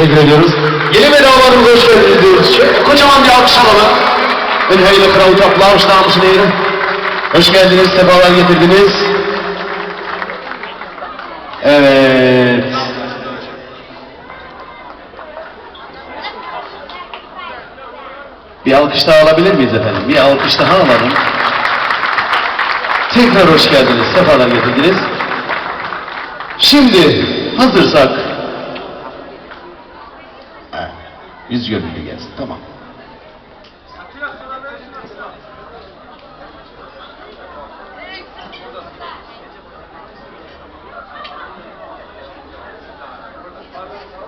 Teşekkür ediyoruz. Yeni vedalarımıza hoş geldiniz diyoruz. Şöyle kocaman bir alkış alalım. Ben hayırlı kral toplar, namusun eğri. Hoş geldiniz, sefalar getirdiniz. Evet. Bir alkış daha alabilir miyiz efendim? Bir alkış daha alalım. Tekrar hoş geldiniz, sefalar getirdiniz. Şimdi hazırsak yüz gönüllü gelsin, tamam.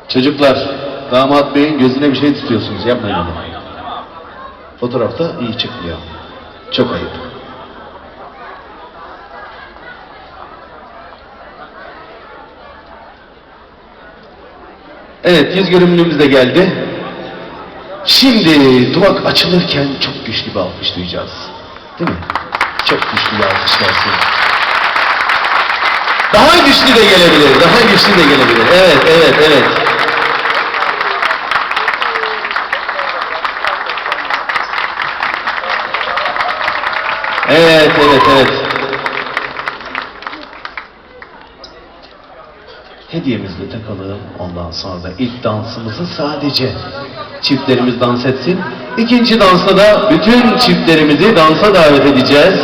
Çocuklar, damat beyin gözüne bir şey tutuyorsunuz, yapmayın onu. Fotoğrafta iyi çıkmıyor. Çok ayıp. Evet, yüz görümlüğümüz de geldi. Şimdi durak açılırken çok güçlü bir alkış duyacağız. Değil mi? Çok güçlü bir alkış gelsin. Daha güçlü de gelebilir, daha güçlü de gelebilir. Evet, evet, evet. Evet, evet, evet. Hediyemizi takalım. Ondan sonra da ilk dansımızı sadece çiftlerimiz dans etsin. İkinci dansta da bütün çiftlerimizi dansa davet edeceğiz.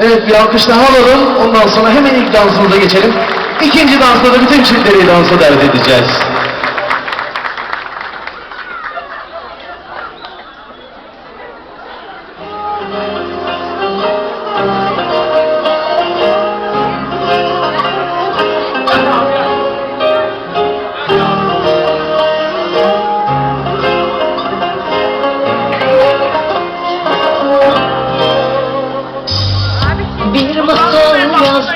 Evet bir alkış daha alalım. Ondan sonra hemen ilk dansımıza geçelim. İkinci dansta da bütün çiftleri dansa davet edeceğiz.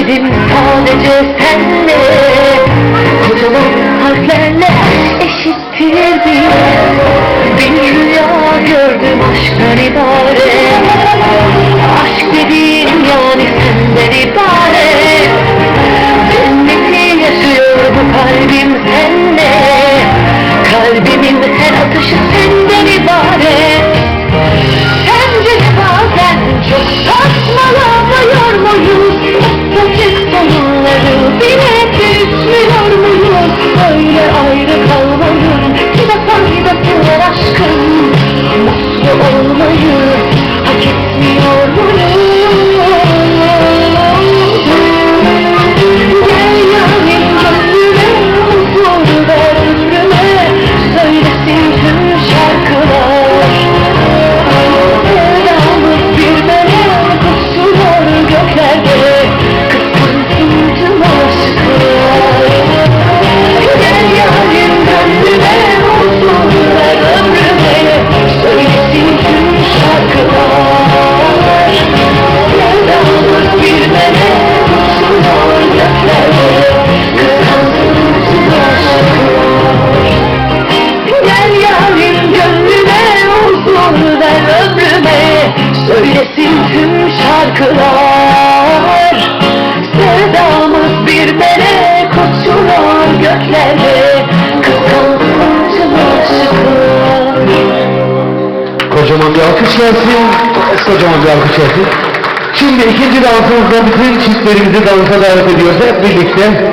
diledim sadece senle. Kocaman harflerle eşittir biz Bir rüya gördüm aşktan ibaret Kocaman bir alkış gelsin. Kocaman bir alkış gelsin. Şimdi ikinci dansımızda bütün çiftlerimizi dansa davet ediyoruz. Hep birlikte